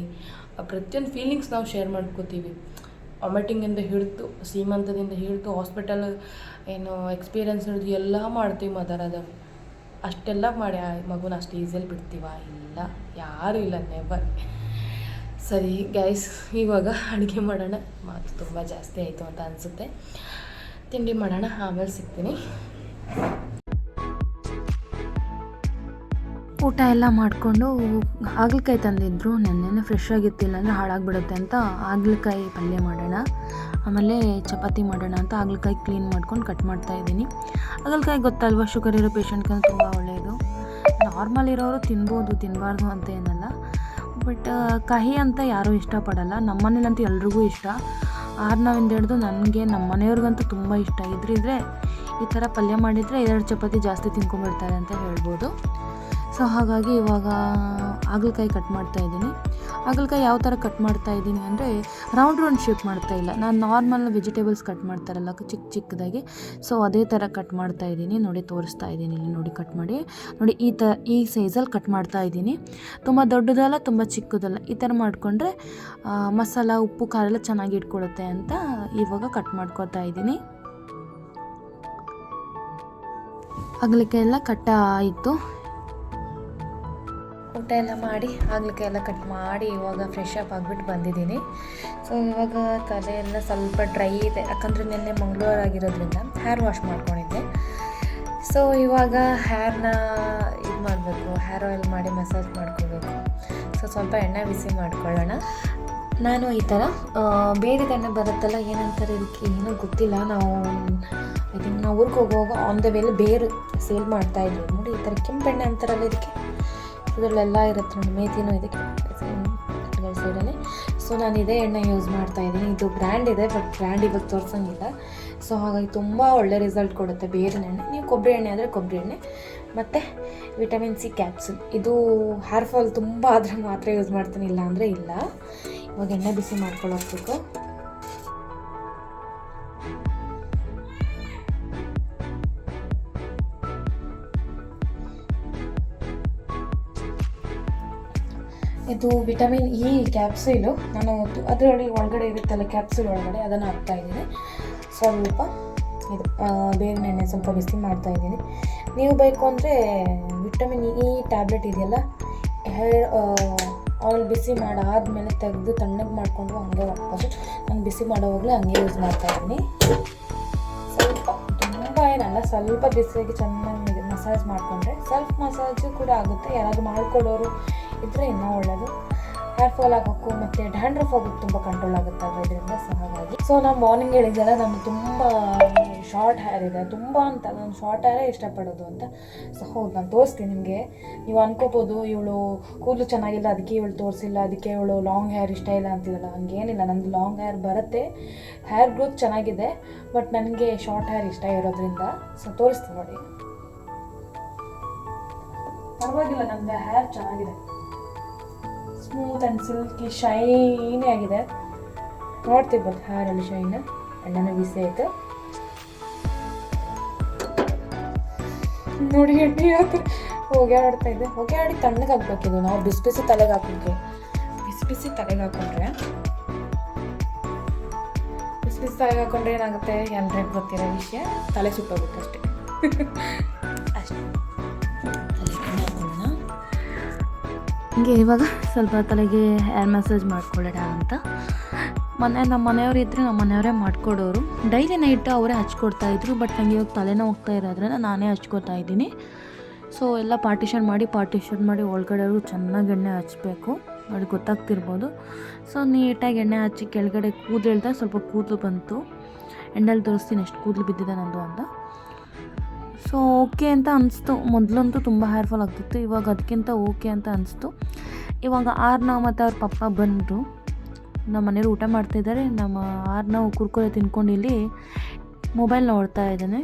ಪ್ರತಿಯೊಂದು ಫೀಲಿಂಗ್ಸ್ ನಾವು ಶೇರ್ ಮಾಡ್ಕೋತೀವಿ. ವಾಮಿಟಿಂಗಿಂದ ಹಿಡಿದು, ಸೀಮಂತದಿಂದ ಹಿಡಿದು ಹಾಸ್ಪಿಟಲ್ ಏನು ಎಕ್ಸ್ಪೀರಿಯನ್ಸ್ ಹಿಡಿದು ಎಲ್ಲ ಮಾಡ್ತೀವಿ ಮದರ್ ಅದ. ಅಷ್ಟೆಲ್ಲ ಮಾಡಿ ಮಗುನ ಅಷ್ಟು ಈಸಿಯಲ್ಲಿ ಬಿಡ್ತೀವ? ಇಲ್ಲ, ಯಾರೂ ಇಲ್ಲ ನೆವರ್ ಸರಿ ಗ್ಯಾಸ್ ಇವಾಗ ಅಡುಗೆ ಮಾಡೋಣ. ಮಾತು ತುಂಬ ಜಾಸ್ತಿ ಆಯಿತು ಅಂತ ಅನಿಸುತ್ತೆ. ತಿಂಡಿ ಮಾಡೋಣ, ಆಮೇಲೆ ಸಿಗ್ತೀನಿ. ಊಟ ಎಲ್ಲ ಮಾಡಿಕೊಂಡು ಹಾಗಲಕಾಯಿ ತಂದಿದ್ರು. ನೆನ್ನೆನೇ ಫ್ರೆಶ್ ಆಗಿತ್ತಿಲ್ಲ ಅಂದರೆ ಹಾಳಾಗ್ಬಿಡುತ್ತೆ ಅಂತ ಹಾಗಲಕಾಯಿ ಪಲ್ಯ ಮಾಡೋಣ. ಆಮೇಲೆ ಚಪಾತಿ ಮಾಡೋಣ ಅಂತ ಹಾಗಲಕಾಯಿ ಕ್ಲೀನ್ ಮಾಡ್ಕೊಂಡು ಕಟ್ ಮಾಡ್ತಾ ಇದ್ದೀನಿ. ಹಾಗಲಕಾಯಿ ಗೊತ್ತಲ್ವ ಶುಗರ್ ಇರೋ ಪೇಷಂಟ್ಗೆ ತುಂಬ ಒಳ್ಳೆಯದು ನಾರ್ಮಲ್ ಇರೋರು ತಿನ್ಬೋದು ತಿನ್ನಬಾರ್ದು ಅಂತ ಏನಲ್ಲ. ಬಟ್ ಕಹಿ ಅಂತ ಯಾರೂ ಇಷ್ಟಪಡಲ್ಲ. ನಮ್ಮ ಮನೇಲಂತೂ ಎಲ್ರಿಗೂ ಇಷ್ಟ. ಆರ್ನವಿಂದ ಹಿಡಿದು ನನಗೆ, ನಮ್ಮ ಮನೆಯವ್ರಿಗಂತೂ ತುಂಬ ಇಷ್ಟ. ಇದ್ರಿದ್ರೆ ಈ ಥರ ಪಲ್ಯ ಮಾಡಿದರೆ ಎರಡು ಚಪಾತಿ ಜಾಸ್ತಿ ತಿನ್ಕೊಂಡ್ಬಿಡ್ತಾರೆ ಅಂತ ಹೇಳ್ಬೋದು. ಸೊ ಹಾಗಾಗಿ ಇವಾಗ ಹಾಗಲಕಾಯಿ ಕಟ್ ಮಾಡ್ತಾ ಇದ್ದೀನಿ. ಹಾಗಲಕಾಯಿ ಯಾವ ಥರ ಕಟ್ ಮಾಡ್ತಾ ಇದ್ದೀನಿ ಅಂದರೆ ರೌಂಡ್ ರೌಂಡ್ ಶೇಪ್ ಮಾಡ್ತಾ ಇಲ್ಲ. ನಾನು ನಾರ್ಮಲ್ ವೆಜಿಟೇಬಲ್ಸ್ ಕಟ್ ಮಾಡ್ತಾರಲ್ಲ ಚಿಕ್ಕ ಚಿಕ್ಕದಾಗಿ. ಸೊ ಅದೇ ಥರ ಕಟ್ ಮಾಡ್ತಾ ಇದ್ದೀನಿ. ನೋಡಿ ತೋರಿಸ್ತಾ ಇದ್ದೀನಿ, ಇಲ್ಲಿ ನೋಡಿ ಕಟ್ ಮಾಡಿ. ನೋಡಿ ಈ ಥರ ಈ ಸೈಜಲ್ಲಿ ಕಟ್ ಮಾಡ್ತಾ ಇದ್ದೀನಿ. ತುಂಬ ದೊಡ್ಡದಲ್ಲ, ತುಂಬ ಚಿಕ್ಕದಲ್ಲ. ಈ ಥರ ಮಾಡಿಕೊಂಡ್ರೆ ಮಸಾಲ, ಉಪ್ಪು, ಖಾರ ಎಲ್ಲ ಚೆನ್ನಾಗಿ ಇಟ್ಕೊಳುತ್ತೆ ಅಂತ ಇವಾಗ ಕಟ್ ಮಾಡ್ಕೊತಾ ಇದ್ದೀನಿ. ಹಾಗಲಕಾಯಿ ಎಲ್ಲ ಕಟ್ಟ ಆಯಿತು. ಊಟ ಎಲ್ಲ ಮಾಡಿ, ಆಗ್ಲಿಕ್ಕೆ ಎಲ್ಲ ಕಟ್ ಮಾಡಿ ಇವಾಗ ಫ್ರೆಶ್ ಅಪ್ ಆಗಿಬಿಟ್ಟು ಬಂದಿದ್ದೀನಿ. ಸೊ ಇವಾಗ ತಲೆ ಎಲ್ಲ ಸ್ವಲ್ಪ ಡ್ರೈ ಇದೆ. ಯಾಕಂದರೆ ನಿನ್ನೆ ಮಂಗಳವಾರ ಆಗಿರೋದ್ರಿಂದ ಹೇರ್ ವಾಶ್ ಮಾಡ್ಕೊಂಡಿದ್ದೆ. ಸೊ ಇವಾಗ ಹೇರ್ನ ಇದು ಮಾಡಬೇಕು ಹೇರ್ ಆಯಿಲ್ ಮಾಡಿ ಮಸಾಜ್ ಮಾಡ್ಕೋಬೇಕು. ಸೊ ಸ್ವಲ್ಪ ಎಣ್ಣೆ ಬಿಸಿ ಮಾಡ್ಕೊಳ್ಳೋಣ. ನಾನು ಈ ಥರ ಬೇರೆ ಎಣ್ಣೆ ಬರುತ್ತಲ್ಲ, ಏನಂತಾರೆ ಇದಕ್ಕೆ ಏನೂ ಗೊತ್ತಿಲ್ಲ. ನಾವು ಐ ಥಿಂಕ್ ನಾವು ಊರಿಗೆ ಹೋಗುವಾಗ ಆನ್ ದ ವೇಲ್ ಬೇರು ಸೇಲ್ ಮಾಡ್ತಾಯಿದ್ವಿ ನೋಡಿ, ಈ ಥರ ಕೆಂಪೆಣ್ಣೆ ಅಂತಾರಲ್ಲ ಇದಕ್ಕೆ. ಇದರಲ್ಲೆಲ್ಲ ಇರುತ್ತೆ ನೋಡಿ ಮೇಥಿನೂ ಇದಕ್ಕೆ ಸೈಡಲ್ಲಿ ಸೊ ನಾನು ಇದೇ ಎಣ್ಣೆ ಯೂಸ್ ಮಾಡ್ತಾ ಇದ್ದೀನಿ. ಇದು ಬ್ರ್ಯಾಂಡ್ ಇದೆ ಬಟ್ ಬ್ರ್ಯಾಂಡ್ ಇವಾಗ ತೋರ್ಸಂಗಿಲ್ಲ. ಸೊ ಹಾಗಾಗಿ ತುಂಬ ಒಳ್ಳೆ ರಿಸಲ್ಟ್ ಕೊಡುತ್ತೆ ಬೇರೆ ಎಣ್ಣೆ. ನೀವು ಕೊಬ್ಬರಿ ಎಣ್ಣೆ ಆದರೆ ಕೊಬ್ಬರಿ ಎಣ್ಣೆ. ಮತ್ತು ವಿಟಮಿನ್ ಸಿ ಕ್ಯಾಪ್ಸುಲ್ ಇದು ಹೇರ್ ಫಾಲ್ ತುಂಬ ಆದರೆ ಮಾತ್ರ ಯೂಸ್ ಮಾಡ್ತೀನಿ ಇಲ್ಲ ಅಂದರೆ ಇಲ್ಲ. ಇವಾಗ ಎಣ್ಣೆ ಬಿಸಿ ಮಾಡ್ಕೊಳ್ಳೋಗ್ಬೇಕು ಇದು ವಿಟಮಿನ್ ಇ ಕ್ಯಾಪ್ಸೂಲು. ನಾನು ಅದರೊಳಗೆ ಒಳಗಡೆ ಇರುತ್ತಲ್ಲ ಕ್ಯಾಪ್ಸೂಲ್ ಒಳಗಡೆ, ಅದನ್ನು ಹಾಕ್ತಾ ಇದ್ದೀನಿ. ಸ್ವಲ್ಪ ಇದು ಬೇವಿನ ಎಣ್ಣೆ ಸ್ವಲ್ಪ ಬಿಸಿ ಮಾಡ್ತಾ ಇದ್ದೀನಿ. ನೀವು ಬೇಕು ಅಂದರೆ ವಿಟಮಿನ್ ಇ ಟ್ಯಾಬ್ಲೆಟ್ ಇದೆಯಲ್ಲ ಹೇರ್ ಆಯಿಲ್ ಬಿಸಿ ಮಾಡಾದ್ಮೇಲೆ ತೆಗೆದು ತಣ್ಣಗೆ ಮಾಡಿಕೊಂಡು ಹಂಗೆ ಹಾಕ್ಬೋದು. ನಾನು ಬಿಸಿ ಮಾಡೋವಾಗಲೇ ಹಂಗೆ ಯೂಸ್ ಮಾಡ್ತಾ ಇದ್ದೀನಿ. ಸ್ವಲ್ಪ, ತುಂಬ ಏನಲ್ಲ, ಸ್ವಲ್ಪ ಬಿಸಿಯಾಗಿ ಚೆನ್ನಾಗಿ ಮಸಾಜ್ ಮಾಡಿಕೊಂಡ್ರೆ ಸೆಲ್ಫ್ ಮಸಾಜು ಕೂಡ ಆಗುತ್ತೆ. ಯಾರಾದರೂ ಮಾಡ್ಕೊಡೋರು ಇದ್ದರೆ ಇನ್ನೂ ಒಳ್ಳೆಯದು ಹೇರ್ ಫಾಲ್ ಆಗೋಕ್ಕೂ ಮತ್ತು ಡ್ಯಾಂಡ್ರಫ್ ಆಗೋಕ್ಕೆ ತುಂಬ ಕಂಟ್ರೋಲ್ ಆಗುತ್ತೆ ಅದರಿಂದ ಸೊ ಹಾಗಾಗಿ. ಸೊ ನಾನು ಮಾರ್ನಿಂಗ್ ಹೇಳಿದ್ದೆಲ್ಲ ನಾನು ತುಂಬ ಶಾರ್ಟ್ ಹೇರ್ ಇದೆ. ತುಂಬ ಅಂತ ನಾನು ಶಾರ್ಟ್ ಹೇರೇ ಇಷ್ಟಪಡೋದು ಅಂತ. ಸೊ ಹೌದು, ನಾನು ತೋರಿಸ್ತೀನಿ ನಿಮಗೆ. ನೀವು ಅನ್ಕೋಬೋದು, ಇವಳು ಕೂದಲು ಚೆನ್ನಾಗಿಲ್ಲ, ಅದಕ್ಕೆ ಇವಳು ತೋರಿಸಿಲ್ಲ, ಅದಕ್ಕೆ ಇವಳು ಲಾಂಗ್ ಹೇರ್ ಇಷ್ಟ ಇಲ್ಲ ಅಂತೀವಲ್ಲ ಹಂಗೇನಿಲ್ಲ, ನಂದು ಲಾಂಗ್ ಹೇರ್ ಬರುತ್ತೆ. ಹೇರ್ ಗ್ರೋತ್ ಚೆನ್ನಾಗಿದೆ ಬಟ್ ನನಗೆ ಶಾರ್ಟ್ ಹೇರ್ ಇಷ್ಟ ಇರೋದ್ರಿಂದ. ಸೊ ತೋರಿಸ್ತೀನಿ ನೋಡಿ. ಪರವಾಗಿಲ್ಲ ನಮ್ಮದು ಹೇರ್ ಚೆನ್ನಾಗಿದೆ. ಸ್ಮೂತ್ ಆ್ಯಂಡ್ ಸಿಲ್ಕಿ ಶೈನಿ ಆಗಿದೆ. ನೋಡ್ತೀವಿ ಬಂದು ಹಾರಲ್ಲಿ ಶೈನ್ ಅಣ್ಣನ ಬಿಸಿ ಆಯಿತು ನೋಡಿ, ಎಣ್ಣೆ ಹೋಗಿ ಆಡ್ತಾ ಇದ್ದೆ ಹೊಗೆ ಆಡಿ ತಣ್ಣಗೆ ಹಾಕ್ಬೇಕಿದು ನಾವು ಬಿಸಿ ಬಿಸಿ ತಲೆಗೆ ಹಾಕ್ಬೇಕು. ಬಿಸಿ ಬಿಸಿ ತಲೆಗೆ ಹಾಕೊಂಡ್ರೆ. ಬಿಸಿ ಬಿಸಿ ತಲೆಗೆ ಹಾಕೊಂಡ್ರೆ ಏನಾಗುತ್ತೆ? ಎಲ್ಲರಿಗೂ ಗೊತ್ತಿರೋ ವಿಷಯ. ತಲೆ ಸುಟ್ಟೋಗುತ್ತೆ ಅಷ್ಟೇ. ಹಂಗೆ ಇವಾಗ ಸ್ವಲ್ಪ ತಲೆಗೆ ಹೇರ್ ಮಸಾಜ್ ಮಾಡ್ಕೊಳ್ಳೋಣ ಅಂತ. ಮನೆ ನಮ್ಮ ಮನೆಯವ್ರು ಇದ್ದರೆ ನಮ್ಮ ಮನೆಯವರೇ ಮಾಡಿಕೊಡೋರು. ಡೈಲಿ ನೈಟ್ ಅವರೇ ಹಚ್ಕೊಡ್ತಾಯಿದ್ರು ಬಟ್ ನನಗೆ ಇವಾಗ ತಲೆನೋವು ಹೋಗ್ತಾ ಇರೋದ್ರಿಂದ ನಾನೇ ಹಚ್ಕೊತಾ ಇದ್ದೀನಿ. ಸೊ ಎಲ್ಲ ಪಾರ್ಟಿಷನ್ ಮಾಡಿ ಪಾರ್ಟಿಷನ್ ಮಾಡಿ ಒಳಗಡೆಯವರು ಚೆನ್ನಾಗಿ ಎಣ್ಣೆ ಹಚ್ಚಬೇಕು ನೋಡಿ ಗೊತ್ತಾಗ್ತಿರ್ಬೋದು. ಸೊ ನೀಟಾಗಿ ಎಣ್ಣೆ ಹಚ್ಚಿ ಕೆಳಗಡೆ ಕೂದಲು ಸ್ವಲ್ಪ ಕೂದಲು ಬಂತು. ಎಣ್ಣೆಲಿ ತೋರಿಸ್ತೀನಿ, ಎಷ್ಟು ಕೂದಲು ಬಿದ್ದಿದೆ ನಂದು ಅಂತ. ಸೊ ಓಕೆ ಅಂತ ಅನಿಸ್ತು. ಮೊದಲಂತೂ ತುಂಬ ಹೇರ್ಫಾಲ್ ಆಗ್ತಿತ್ತು. ಇವಾಗ ಅದಕ್ಕಿಂತ ಓಕೆ ಅಂತ ಅನಿಸ್ತು. ಇವಾಗ ಆರ್ನ ಮತ್ತು ಅವ್ರ ಪಪ್ಪ ಬಂದರು. ನಮ್ಮ ಮನೇಲಿ ಊಟ ಮಾಡ್ತಾಯಿದ್ದಾರೆ ನಮ್ಮ ಆರ್ನ ಕುರ್ಕುರೆ ತಿನ್ಕೊಂಡು ಇಲ್ಲಿ ಮೊಬೈಲ್ ನೋಡ್ತಾ ಇದ್ದಾನೆ.